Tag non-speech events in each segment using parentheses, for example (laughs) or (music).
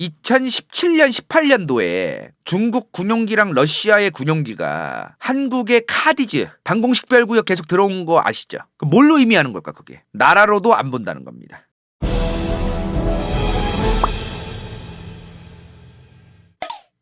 2017년 18년도에 중국 군용기랑 러시아의 군용기가 한국의 카디즈 방공식 별구역 계속 들어온 거 아시죠? 그 뭘로 의미하는 걸까 그게? 나라로도 안 본다는 겁니다.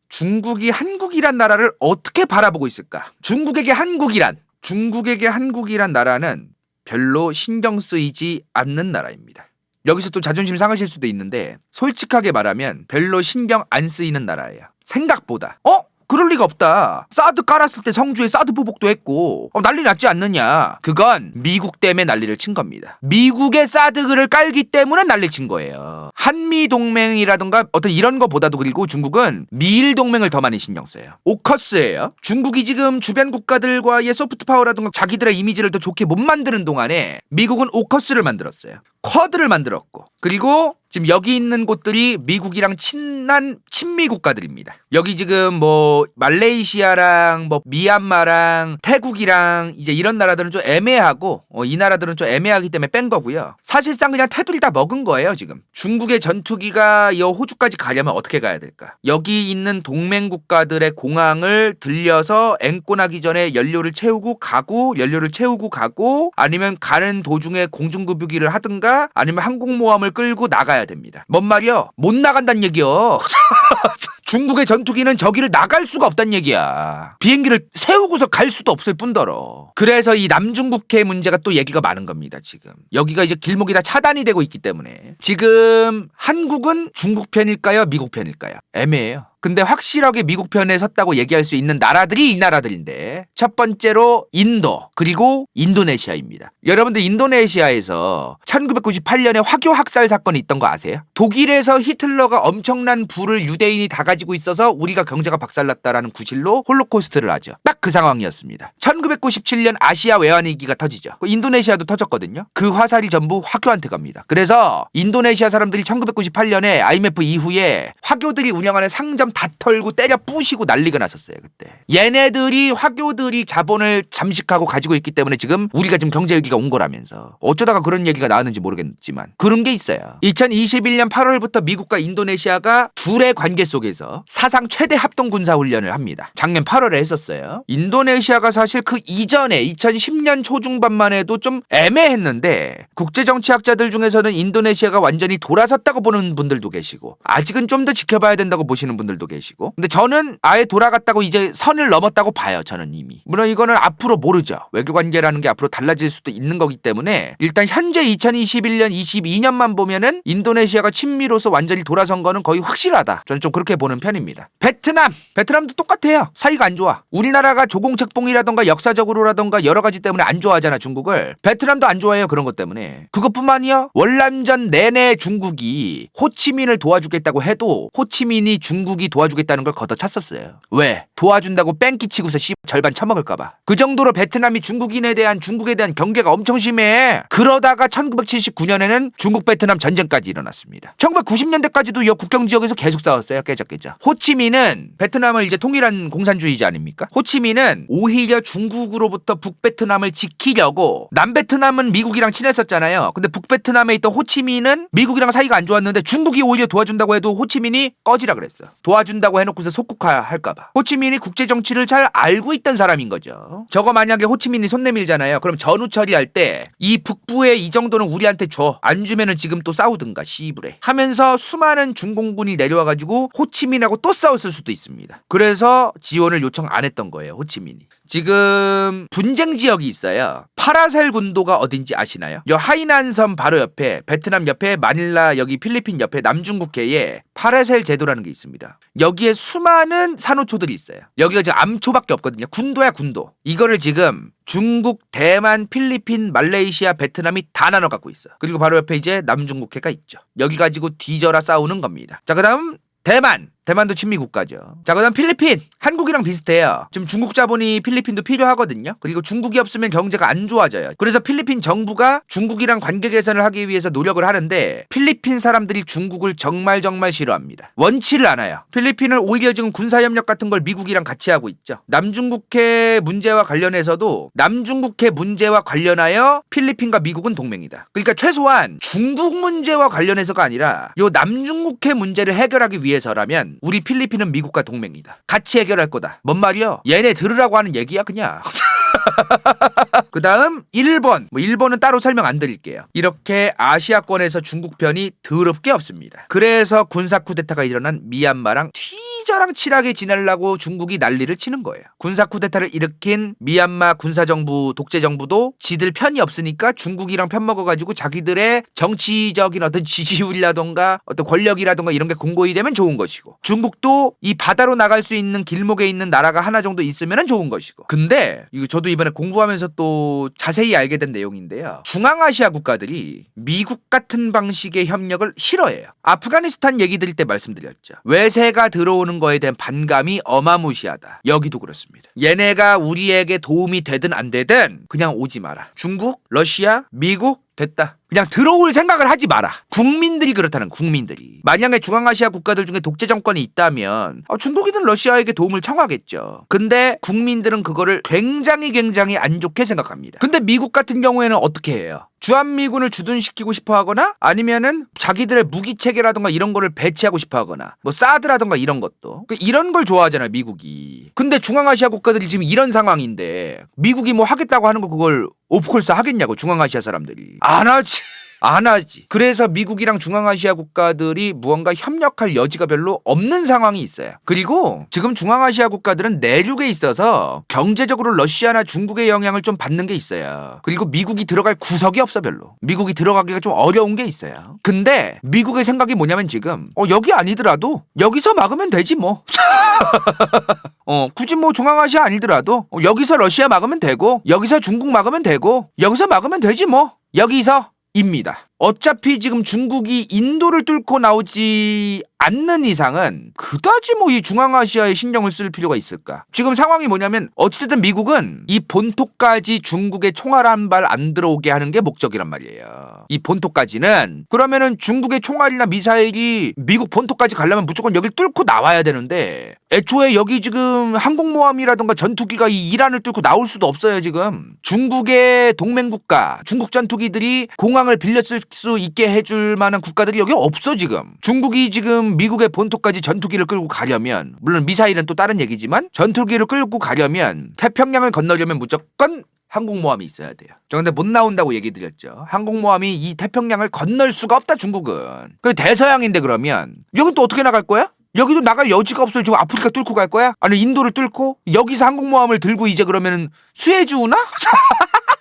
중국이 한국이란 나라를 어떻게 바라보고 있을까? 중국에게 한국이란 중국에게 한국이란 나라는 별로 신경 쓰이지 않는 나라입니다. 여기서 또 자존심 상하실 수도 있는데 솔직하게 말하면 별로 신경 안 쓰이는 나라예요. 생각보다. 어? 그럴 리가 없다. 사드 깔았을 때 성주에 사드 보복도 했고 어, 난리 났지 않느냐. 그건 미국 때문에 난리를 친 겁니다. 미국의 사드를 깔기 때문에 난리 친 거예요. 한미 동맹이라든가 어떤 이런 거보다도 그리고 중국은 미일 동맹을 더 많이 신경 써요. 오커스예요. 중국이 지금 주변 국가들과의 소프트 파워라든가 자기들의 이미지를 더 좋게 못 만드는 동안에 미국은 오커스를 만들었어요. 쿼드를 만들었고 그리고 지금 여기 있는 곳들이 미국이랑 친한 친미 국가들입니다. 여기 지금 뭐 말레이시아랑 뭐 미얀마랑 태국이랑 이제 이런 나라들은 좀 애매하고 어, 이 나라들은 좀 애매하기 때문에 뺀 거고요. 사실상 그냥 테두리 다 먹은 거예요 지금. 중국의 전투기가 이 호주까지 가려면 어떻게 가야 될까? 여기 있는 동맹 국가들의 공항을 들려서 앵꼬나기 전에 연료를 채우고 가고 연료를 채우고 가고 아니면 가는 도중에 공중급유기를 하든가 아니면 항공모함을 끌고 나가야 됩니다. 뭔 말이요? 못 나간다는 얘기요. (laughs) 중국의 전투기는 저기를 나갈 수가 없단 얘기야. 비행기를 세우고서 갈 수도 없을 뿐더러. 그래서 이 남중국해 문제가 또 얘기가 많은 겁니다, 지금. 여기가 이제 길목이 다 차단이 되고 있기 때문에. 지금 한국은 중국 편일까요? 미국 편일까요? 애매해요. 근데 확실하게 미국 편에 섰다고 얘기할 수 있는 나라들이 이 나라들인데 첫 번째로 인도 그리고 인도네시아입니다. 여러분들 인도네시아에서 1998년에 화교 학살 사건이 있던 거 아세요? 독일에서 히틀러가 엄청난 부를 유대인이 다 가지고 있어서 우리가 경제가 박살났다라는 구실로 홀로코스트를 하죠. 딱 그 상황이었습니다. 1997년 아시아 외환위기가 터지죠. 그 인도네시아도 터졌거든요. 그 화살이 전부 화교한테 갑니다. 그래서 인도네시아 사람들이 1998년에 IMF 이후에 화교들이 운영하는 상점 다 털고 때려 부시고 난리가 났었어요 그때. 얘네들이 화교들이 자본을 잠식하고 가지고 있기 때문에 지금 우리가 지금 경제 위기가 온 거라면서 어쩌다가 그런 얘기가 나왔는지 모르겠지만 그런 게 있어요. 2021년 8월부터 미국과 인도네시아가 둘의 관계 속에서 사상 최대 합동 군사 훈련을 합니다. 작년 8월에 했었어요. 인도네시아가 사실 그 이전에 2010년 초중반만 해도 좀 애매했는데 국제 정치학자들 중에서는 인도네시아가 완전히 돌아섰다고 보는 분들도 계시고 아직은 좀 더 지켜봐야 된다고 보시는 분들도 계시고. 근데 저는 아예 돌아갔다고 이제 선을 넘었다고 봐요 저는 이미. 물론 이거는 앞으로 모르죠. 외교 관계라는 게 앞으로 달라질 수도 있는 거기 때문에 일단 현재 2021년 22년만 보면은 인도네시아가 친미로서 완전히 돌아선 거는 거의 확실하다. 저는 좀 그렇게 보는 편입니다. 베트남! 베트남도 똑같아요. 사이가 안 좋아. 우리나라가 조공책봉이라던가 역사적으로라던가 여러 가지 때문에 안 좋아하잖아 중국을. 베트남도 안 좋아해요 그런 것 때문에. 그것뿐만이야 월남전 내내 중국이 호치민을 도와주겠다고 해도 호치민이 중국이 도와주겠다는 걸 걷어찼었어요. 왜? 도와준다고 뺑기 치고서 씨 절반 처먹을까봐. 그 정도로 베트남이 중국인에 대한 중국에 대한 경계가 엄청 심해. 그러다가 1979년에는 중국 베트남 전쟁까지 일어났습니다. 1990년대까지도 여 국경 지역에서 계속 싸웠어요. 깨작깨작 호치민은 베트남을 이제 통일한 공산주의자 아닙니까? 호치민은 오히려 중국으로부터 북베트남을 지키려고 남베트남은 미국이랑 친했었잖아요. 근데 북베트남에 있던 호치민은 미국이랑 사이가 안 좋았는데 중국이 오히려 도와준다고 해도 호치민이 꺼지라 그랬어 도와준다고 해놓고서 속국화 할까봐. 호치민이 국제 정치를 잘 알고 있던 사람인 거죠. 저거 만약에 호치민이 손 내밀잖아요. 그럼 전후 처리할 때 이 북부에 이 정도는 우리한테 줘. 안 주면은 지금 또 싸우든가 씨부레. 하면서 수많은 중공군이 내려와가지고 호치민하고 또 싸웠을 수도 있습니다. 그래서 지원을 요청 안 했던 거예요 호치민이 지금 분쟁 지역이 있어요. 파라셀 군도가 어딘지 아시나요? 요 하이난섬 바로 옆에 베트남 옆에 마닐라 여기 필리핀 옆에 남중국해에 파라셀 제도라는 게 있습니다. 여기에 수많은 산호초들이 있어요. 여기가 지금 암초밖에 없거든요. 군도야 군도. 이거를 지금 중국, 대만, 필리핀, 말레이시아, 베트남이 다 나눠 갖고 있어. 그리고 바로 옆에 이제 남중국해가 있죠. 여기 가지고 뒤져라 싸우는 겁니다. 자, 그다음 대만. 대만도 친미 국가죠. 자, 그다음 필리핀. 한국이랑 비슷해요. 지금 중국 자본이 필리핀도 필요하거든요. 그리고 중국이 없으면 경제가 안 좋아져요. 그래서 필리핀 정부가 중국이랑 관계 개선을 하기 위해서 노력을 하는데 필리핀 사람들이 중국을 정말 정말 싫어합니다. 원치를 않아요. 필리핀은 오히려 지금 군사 협력 같은 걸 미국이랑 같이 하고 있죠. 남중국해 문제와 관련해서도 남중국해 문제와 관련하여 필리핀과 미국은 동맹이다. 그러니까 최소한 중국 문제와 관련해서가 아니라 요 남중국해 문제를 해결하기 위해서라면 우리 필리핀은 미국과 동맹이다. 같이 해결할 거다. 뭔 말이요? 얘네 들으라고 하는 얘기야 그냥. (laughs) 그 다음 일본 뭐 일본은 따로 설명 안 드릴게요 이렇게 아시아권에서 중국 편이 더럽게 없습니다 그래서 군사 쿠데타가 일어난 미얀마랑 튀 저랑 칠하게 지내려고 중국이 난리를 치는 거예요. 군사 쿠데타를 일으킨 미얀마 군사 정부 독재 정부도 지들 편이 없으니까 중국이랑 편 먹어가지고 자기들의 정치적인 어떤 (laughs) 지지율이라던가 어떤 권력이라던가 이런 게 공고히 되면 좋은 것이고 중국도 이 바다로 나갈 수 있는 길목에 있는 나라가 하나 정도 있으면 좋은 것이고. 근데 이거 저도 이번에 공부하면서 또 자세히 알게 된 내용인데요. 중앙아시아 국가들이 미국 같은 방식의 협력을 싫어해요. 아프가니스탄 얘기 드릴 때 말씀드렸죠. 외세가 들어오는 거에 대한 반감이 어마무시하다. 여기도 그렇습니다. 얘네가 우리에게 도움이 되든 안 되든 그냥 오지 마라. 중국 러시아 미국 됐다. 그냥 들어올 생각을 하지 마라. 국민들이 그렇다는 국민들이. 만약에 중앙아시아 국가들 중에 독재 정권이 있다면 어, 중국이든 러시아에게 도움을 청하겠죠. 근데 국민들은 그거를 굉장히 굉장히 안 좋게 생각합니다. 근데 미국 같은 경우에는 어떻게 해요? 주한미군을 주둔시키고 싶어 하거나 아니면은 자기들의 무기 체계라던가 이런 거를 배치하고 싶어 하거나 뭐 사드라던가 이런 것도 그 이런 걸 좋아하잖아요 미국이 근데 중앙아시아 국가들이 지금 이런 상황인데 미국이 뭐 하겠다고 하는 거 그걸 오프콜스 하겠냐고 중앙아시아 사람들이. 안 하지 안 하지. 그래서 미국이랑 중앙아시아 국가들이 무언가 협력할 여지가 별로 없는 상황이 있어요. 그리고 지금 중앙아시아 국가들은 내륙에 있어서 경제적으로 러시아나 중국의 영향을 좀 받는 게 있어요. 그리고 미국이 들어갈 구석이 없어 별로. 미국이 들어가기가 좀 어려운 게 있어요. 근데 미국의 생각이 뭐냐면 지금 어 여기 아니더라도 여기서 막으면 되지 뭐. (laughs) 어, 굳이 뭐 중앙아시아 아니더라도 어, 여기서 러시아 막으면 되고 여기서 중국 막으면 되고 여기서 막으면 되지 뭐. 여기서 입니다. 어차피 지금 중국이 인도를 뚫고 나오지 않는 이상은 그다지 뭐 이 중앙아시아에 신경을 쓸 필요가 있을까? 지금 상황이 뭐냐면 어찌됐든 미국은 이 본토까지 중국의 총알 한 발 안 들어오게 하는 게 목적이란 말이에요. 이 본토까지는 그러면은 중국의 총알이나 미사일이 미국 본토까지 가려면 무조건 여길 뚫고 나와야 되는데 애초에 여기 지금 항공모함이라던가 전투기가 이 이란을 뚫고 나올 수도 없어요 지금 중국의 동맹국가 중국 전투기들이 공항을 빌렸을 수 있게 해줄 만한 국가들이 여기 없어 지금 중국이 지금 미국의 본토까지 전투기를 끌고 가려면 물론 미사일은 또 다른 얘기지만 전투기를 끌고 가려면 태평양을 건너려면 무조건 항공모함이 있어야 돼요. 저 근데 못 나온다고 얘기 드렸죠. 항공모함이 이 태평양을 건널 수가 없다 중국은. 그 대서양인데 그러면 여긴 또 어떻게 나갈 거야? 여기도 나갈 여지가 없어요. 지금 아프리카 뚫고 갈 거야? 아니 인도를 뚫고 여기서 항공모함을 들고 이제 그러면은 수에즈 우나? (laughs)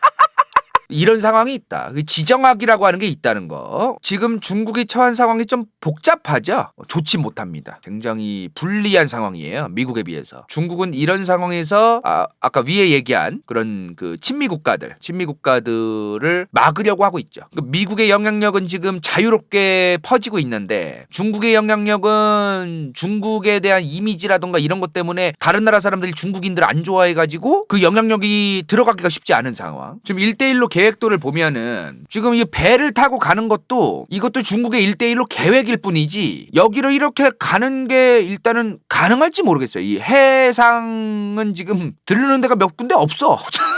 이런 상황이 있다. 그 지정학이라고 하는 게 있다는 거. 지금 중국이 처한 상황이 좀 복잡하죠? 좋지 못합니다. 굉장히 불리한 상황이에요. 미국에 비해서. 중국은 이런 상황에서 아, 아까 위에 얘기한 그런 그 친미 국가들, 친미 국가들을 막으려고 하고 있죠. 그 미국의 영향력은 지금 자유롭게 퍼지고 있는데 중국의 영향력은 중국에 대한 이미지라던가 이런 것 때문에 다른 나라 사람들이 중국인들 안 좋아해 가지고 그 영향력이 들어가기가 쉽지 않은 상황. 지금 1대1로 계획도를 보면은 지금 이 배를 타고 가는 것도 이것도 중국의 1대1로 계획일 뿐이지 여기로 이렇게 가는 게 일단은 가능할지 모르겠어요. 이 해상은 지금 들르는 데가 몇 군데 없어. (laughs)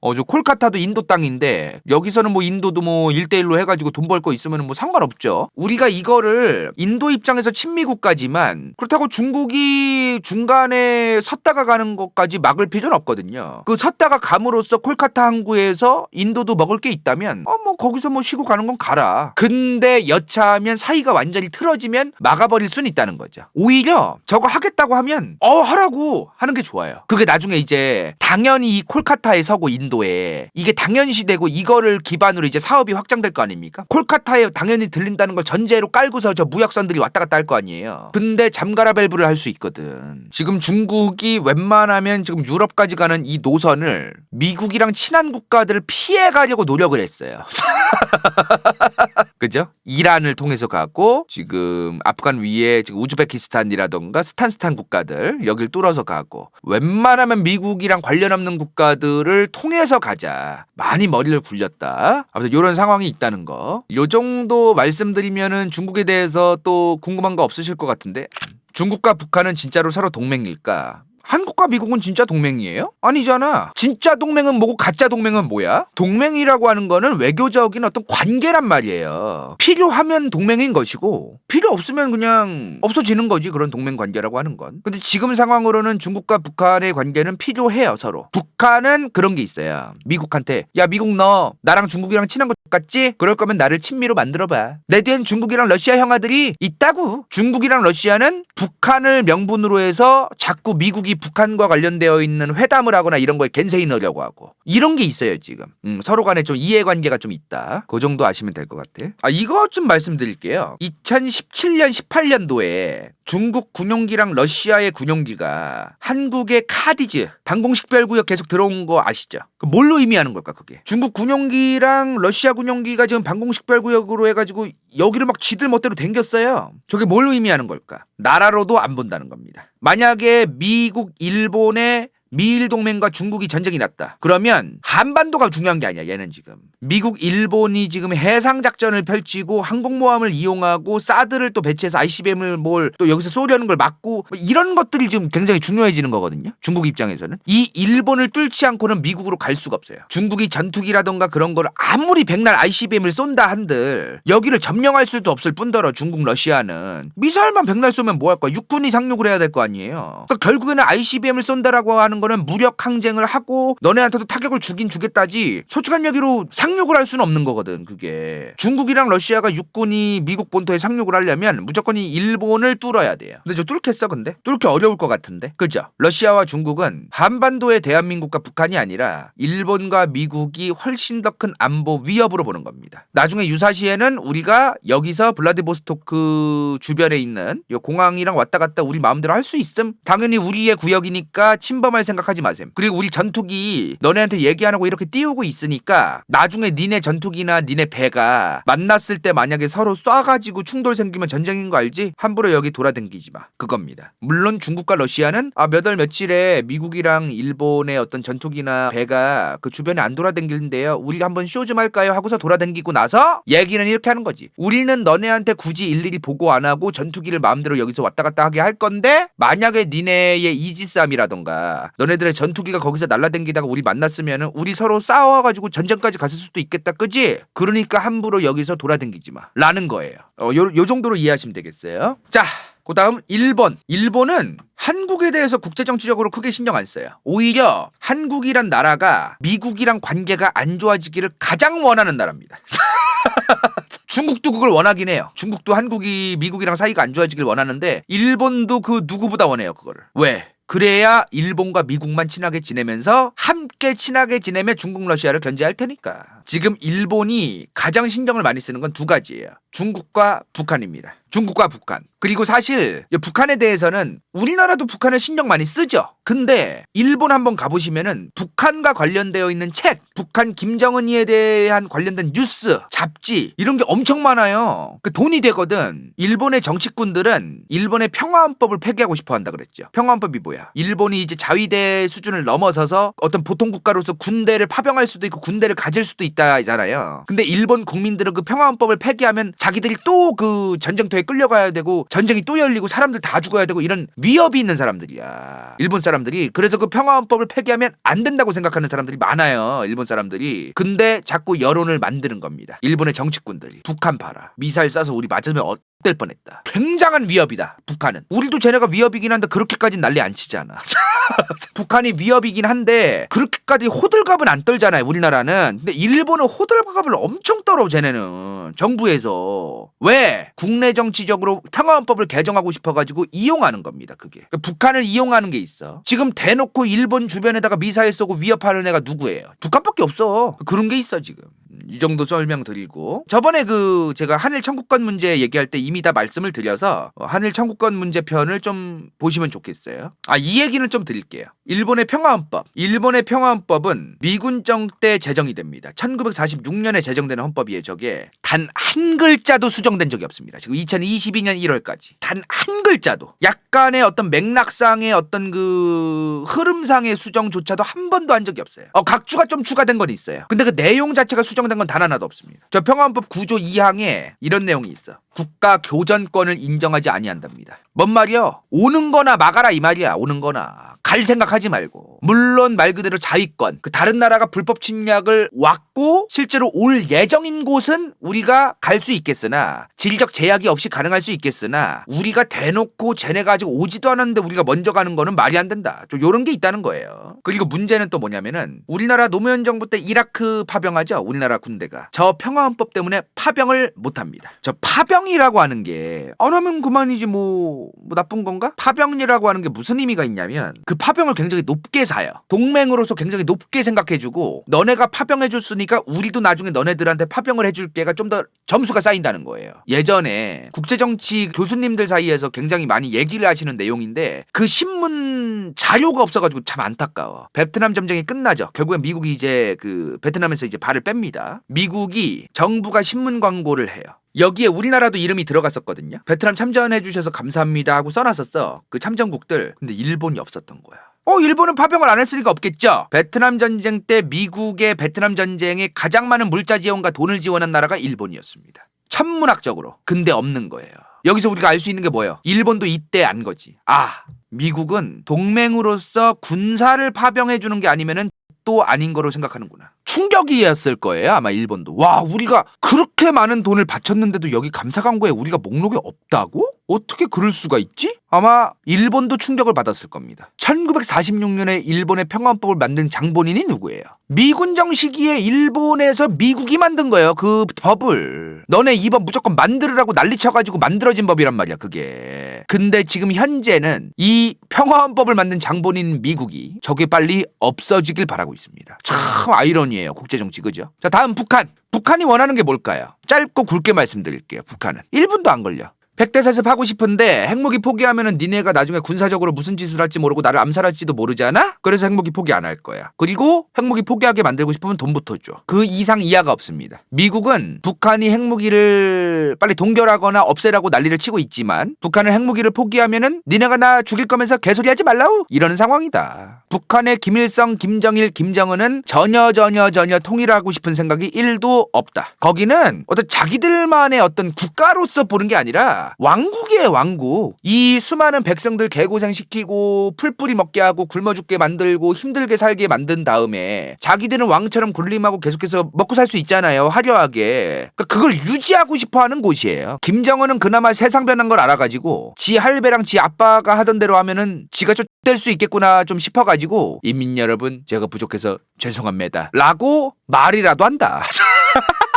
어, 저 콜카타도 인도 땅인데 여기서는 뭐 인도도 뭐 1대1로 해가지고 돈 벌 거 있으면 뭐 상관없죠. 우리가 이거를 인도 입장에서 친미국가지만 그렇다고 중국이 중간에 섰다가 가는 것까지 막을 필요는 없거든요. 그 섰다가 감으로써 콜카타 항구에서 인도도 먹을 게 있다면 어 뭐 거기서 뭐 쉬고 가는 건 가라. 근데 여차하면 사이가 완전히 틀어지면 막아버릴 수는 있다는 거죠. 오히려 저거 하겠다고 하면 어 하라고 하는 게 좋아요. 그게 나중에 이제 당연히 이 콜카타에 서 서고 인도에 이게 당연시 되고 이거를 기반으로 이제 사업이 확장될 거 아닙니까? 콜카타에 당연히 들린다는 걸 전제로 깔고서 저 무역선들이 왔다 갔다 할 거 아니에요. 근데 잠가라 밸브를 할 수 있거든. 지금 중국이 웬만하면 지금 유럽까지 가는 이 노선을 미국이랑 친한 국가들을 피해 가려고 노력을 했어요. (laughs) 그죠? 이란을 통해서 가고 지금 아프간 위에 지금 우즈베키스탄이라던가 스탄스탄 국가들 여길 뚫어서 가고 웬만하면 미국이랑 관련 없는 국가들을 통해서 가자. 많이 머리를 굴렸다. 아무튼 이런 상황이 있다는 거. 요 정도 말씀드리면은 중국에 대해서 또 궁금한 거 없으실 것 같은데 중국과 북한은 진짜로 서로 동맹일까? 한국과 미국은 진짜 동맹이에요? 아니잖아. 진짜 동맹은 뭐고 가짜 동맹은 뭐야? 동맹이라고 하는 거는 외교적인 어떤 관계란 말이에요. 필요하면 동맹인 것이고 필요 없으면 그냥 없어지는 거지 그런 동맹 관계라고 하는 건. 근데 지금 상황으로는 중국과 북한의 관계는 필요해요 서로. 북한은 그런 게 있어요. 미국한테 야 미국 너 나랑 중국이랑 친한 거 같지? 그럴 거면 나를 친미로 만들어봐. 내 뒤엔 중국이랑 러시아 형아들이 있다고. 중국이랑 러시아는 북한을 명분으로 해서 자꾸 미국이 북한과 관련되어 있는 회담을 하거나 이런 거에 겐세이 넣으려고 하고 이런 게 있어요 지금. 음, 서로 간에 좀 이해관계가 좀 있다. 그 정도 아시면 될 것 같아. 아 이거 좀 말씀드릴게요. 2017년 18년도에 중국 군용기랑 러시아의 군용기가 한국의 카디즈 방공식별구역 계속 들어온 거 아시죠? 그 뭘로 의미하는 걸까 그게? 중국 군용기랑 러시아 군용기가 지금 방공식별구역으로 해가지고 여기를 막 쥐들 멋대로 댕겼어요. 저게 뭘 의미하는 걸까? 나라로도 안 본다는 겁니다. 만약에 미국, 일본의 미일 동맹과 중국이 전쟁이 났다. 그러면 한반도가 중요한 게 아니야. 얘는 지금 미국, 일본이 지금 해상 작전을 펼치고 항공모함을 이용하고 사드를 또 배치해서 ICBM을 뭘 또 여기서 쏘려는 걸 막고 뭐 이런 것들이 지금 굉장히 중요해지는 거거든요. 중국 입장에서는 이 일본을 뚫지 않고는 미국으로 갈 수가 없어요. 중국이 전투기라던가 그런 걸 아무리 백날 ICBM을 쏜다 한들 여기를 점령할 수도 없을 뿐더러 중국, 러시아는 미사일만 백날 쏘면 뭐 할 거야? 육군이 상륙을 해야 될 거 아니에요. 그러니까 결국에는 ICBM을 쏜다라고 하는 거는 무력 항쟁을 하고 너네한테도 타격을 주긴 주겠다지 솔직한 얘기로 상륙을 할 수는 없는 거거든 그게. 중국이랑 러시아가 육군이 미국 본토에 상륙을 하려면 무조건 이 일본을 뚫어야 돼요. 근데 저 뚫겠어 근데? 뚫기 어려울 것 같은데. 그죠? 러시아와 중국은 한반도의 대한민국과 북한이 아니라 일본과 미국이 훨씬 더 큰 안보 위협으로 보는 겁니다. 나중에 유사시에는 우리가 여기서 블라디보스토크 주변에 있는 이 공항이랑 왔다 갔다 우리 마음대로 할 수 있음? 당연히 우리의 구역이니까 침범할 생각 하지 마셈. 그리고 우리 전투기 너네한테 얘기 안 하고 이렇게 띄우고 있으니까 나중에 니네 전투기나 니네 배가 만났을 때 만약에 서로 쏴가지고 충돌 생기면 전쟁인 거 알지? 함부로 여기 돌아댕기지 마. 그겁니다. 물론 중국과 러시아는 아, 몇 월 며칠에 미국이랑 일본의 어떤 전투기나 배가 그 주변에 안 돌아댕기는데요. 우리 한번 쇼 좀 할까요? 하고서 돌아댕기고 나서 얘기는 이렇게 하는 거지. 우리는 너네한테 굳이 일일이 보고 안 하고 전투기를 마음대로 여기서 왔다 갔다 하게 할 건데 만약에 니네의 이지스함이라던가 너네들의 전투기가 거기서 날라댕기다가 우리 만났으면은 우리 서로 싸워가지고 전쟁까지 갔을 수도 있겠다, 그지? 그러니까 함부로 여기서 돌아댕기지 마. 라는 거예요. 어, 요, 요 정도로 이해하시면 되겠어요. 자, 그 다음 일본. 일본은 한국에 대해서 국제정치적으로 크게 신경 안 써요. 오히려 한국이란 나라가 미국이랑 관계가 안 좋아지기를 가장 원하는 나라입니다. (laughs) 중국도 그걸 원하긴 해요. 중국도 한국이 미국이랑 사이가 안 좋아지길 원하는데 일본도 그 누구보다 원해요, 그거를. 왜? 그래야 일본과 미국만 친하게 지내면서 함께 친하게 지내며 중국 러시아를 견제할 테니까. 지금 일본이 가장 신경을 많이 쓰는 건 두 가지예요. 중국과 북한입니다. 중국과 북한. 그리고 사실 이 북한에 대해서는 우리나라도 북한을 신경 많이 쓰죠. 근데 일본 한번 가보시면은 북한과 관련되어 있는 책, 북한 김정은이에 대한 관련된 뉴스, 잡지 이런 게 엄청 많아요. 그 돈이 되거든. 일본의 정치꾼들은 일본의 평화헌법을 폐기하고 싶어 한다 그랬죠. 평화헌법이 뭐야? 일본이 이제 자위대 수준을 넘어서서 어떤 보통 국가로서 군대를 파병할 수도 있고 군대를 가질 수도 있 다잖아요. 근데 일본 국민들은 그 평화헌법을 폐기하면 자기들이 또 그 전쟁터에 끌려가야 되고 전쟁이 또 열리고 사람들 다 죽어야 되고 이런 위협이 있는 사람들이야. 일본 사람들이 그래서 그 평화헌법을 폐기하면 안 된다고 생각하는 사람들이 많아요. 일본 사람들이. 근데 자꾸 여론을 만드는 겁니다. 일본의 정치꾼들이 북한 봐라. 미사일 쏴서 우리 맞으면 어떨 뻔했다. 굉장한 위협이다. 북한은. 우리도 쟤네가 위협이긴 한데 그렇게까지 난리 안 치잖아. (laughs) 북한이 위협이긴 한데 그렇게까지 호들갑은 안 떨잖아요. 우리나라는. 근데 일본 일본은 호들갑을 엄청 떨어 쟤네는 정부에서 왜 국내 정치적으로 평화헌법을 개정하고 싶어가지고 이용하는 겁니다. 그게 그러니까 북한을 이용하는 게 있어. 지금 대놓고 일본 주변에다가 미사일 쏘고 위협하는 애가 누구예요? 북한밖에 없어. 그런 게 있어 지금. 이 정도 설명드리고 저번에 그 제가 한일 청구권 문제 얘기할 때 이미 다 말씀을 드려서 어, 한일 청구권 문제 편을 좀 보시면 좋겠어요. 아 이 얘기는 좀 드릴게요. 일본의 평화헌법. 일본의 평화헌법은 미군정 때 제정이 됩니다. 1946년에 제정되는 헌법이에요. 저게 단 한 글자도 수정된 적이 없습니다. 지금 2022년 1월까지 단 한 글자도 약간의 어떤 맥락상의 어떤 그 흐름상의 수정조차도 한 번도 한 적이 없어요. 어 각주가 좀 추가된 건 있어요. 근데 그 내용 자체가 수정 된 건 단 하나도 없습니다. 저 평화헌법 9조 2항에 이런 내용이 있어. 국가 교전권을 인정하지 아니한답니다. 뭔 말이요? 오는 거나 막아라 이 말이야. 오는 거나. 갈 생각하지 말고. 물론 말 그대로 자위권. 그 다른 나라가 불법 침략을 왔고 실제로 올 예정인 곳은 우리가 갈 수 있겠으나 질적 제약이 없이 가능할 수 있겠으나 우리가 대놓고 쟤네가 아직 오지도 않았는데 우리가 먼저 가는 거는 말이 안 된다. 좀 요런 게 있다는 거예요. 그리고 문제는 또 뭐냐면은 우리나라 노무현 정부 때 이라크 파병하죠. 우리나라 군대가. 저 평화헌법 때문에 파병을 못 합니다. 저 파병 이라고 하는 게 안 하면 그만이지 뭐, 뭐 나쁜 건가? 파병이라고 하는 게 무슨 의미가 있냐면 그 파병을 굉장히 높게 사요. 동맹으로서 굉장히 높게 생각해주고 너네가 파병해줬으니까 우리도 나중에 너네들한테 파병을 해줄 게가 좀 더 점수가 쌓인다는 거예요. 예전에 국제정치 교수님들 사이에서 굉장히 많이 얘기를 하시는 내용인데 그 신문 자료가 없어가지고 참 안타까워. 베트남 전쟁이 끝나죠. 결국엔 미국이 이제 그 베트남에서 이제 발을 뺍니다. 미국이 정부가 신문 광고를 해요. 여기에 우리나라도 이름이 들어갔었거든요. 베트남 참전해 주셔서 감사합니다 하고 써놨었어. 그 참전국들. 근데 일본이 없었던 거야. 어, 일본은 파병을 안 했으니까 없겠죠. 베트남 전쟁 때 미국의 베트남 전쟁에 가장 많은 물자 지원과 돈을 지원한 나라가 일본이었습니다. 천문학적으로. 근데 없는 거예요. 여기서 우리가 알 수 있는 게 뭐예요? 일본도 이때 안 거지. 아, 미국은 동맹으로서 군사를 파병해 주는 게 아니면은 또 아닌 거로 생각하는구나. 충격이었을 거예요, 아마 일본도. 와, 우리가 그렇게 많은 돈을 바쳤는데도 여기 감사 광고에 우리가 목록에 없다고? 어떻게 그럴 수가 있지? 아마 일본도 충격을 받았을 겁니다. 1946년에 일본의 평화헌법을 만든 장본인이 누구예요? 미군정 시기에 일본에서 미국이 만든 거예요. 그 법을. 너네 이 법 무조건 만들으라고 난리쳐가지고 만들어진 법이란 말이야, 그게. 근데 지금 현재는 이 평화헌법을 만든 장본인 미국이 저게 빨리 없어지길 바라고 있습니다. 참 아이러니해요, 국제정치, 그죠? 자, 다음 북한. 북한이 원하는 게 뭘까요? 짧고 굵게 말씀드릴게요, 북한은. 1분도 안 걸려. 백대사습 하고 싶은데 핵무기 포기하면은 니네가 나중에 군사적으로 무슨 짓을 할지 모르고 나를 암살할지도 모르잖아? 그래서 핵무기 포기 안 할 거야. 그리고 핵무기 포기하게 만들고 싶으면 돈부터 줘. 그 이상 이하가 없습니다. 미국은 북한이 핵무기를 빨리 동결하거나 없애라고 난리를 치고 있지만 북한은 핵무기를 포기하면은 니네가 나 죽일 거면서 개소리 하지 말라우? 이러는 상황이다. 북한의 김일성, 김정일, 김정은은 전혀 전혀 전혀 통일하고 싶은 생각이 1도 없다. 거기는 어떤 자기들만의 어떤 국가로서 보는 게 아니라 왕국이에요 왕국. 이 수많은 백성들 개고생 시키고 풀뿌리 먹게 하고 굶어 죽게 만들고 힘들게 살게 만든 다음에 자기들은 왕처럼 군림하고 계속해서 먹고 살 수 있잖아요 화려하게. 그러니까 그걸 유지하고 싶어하는 곳이에요. 김정은은 그나마 세상 변한 걸 알아가지고 지 할배랑 지 아빠가 하던 대로 하면은 지가 쫓될 수 있겠구나 좀 싶어가지고 인민 여러분 제가 부족해서 죄송합니다. 라고 말이라도 한다 (laughs)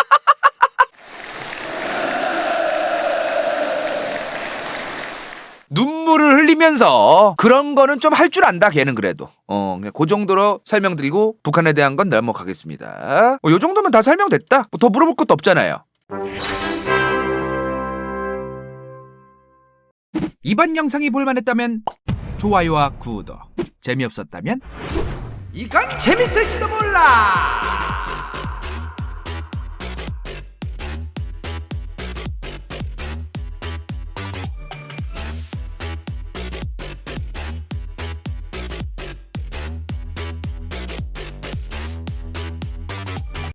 눈물을 흘리면서 그런 거는 좀 할 줄 안다 걔는 그래도. 어 그 정도로 설명드리고 북한에 대한 건 넘어가겠습니다. 어, 요 정도면 다 설명됐다. 뭐 더 물어볼 것도 없잖아요. 이번 영상이 볼만했다면 좋아요와 구독. 재미없었다면? 이건 재밌을지도 몰라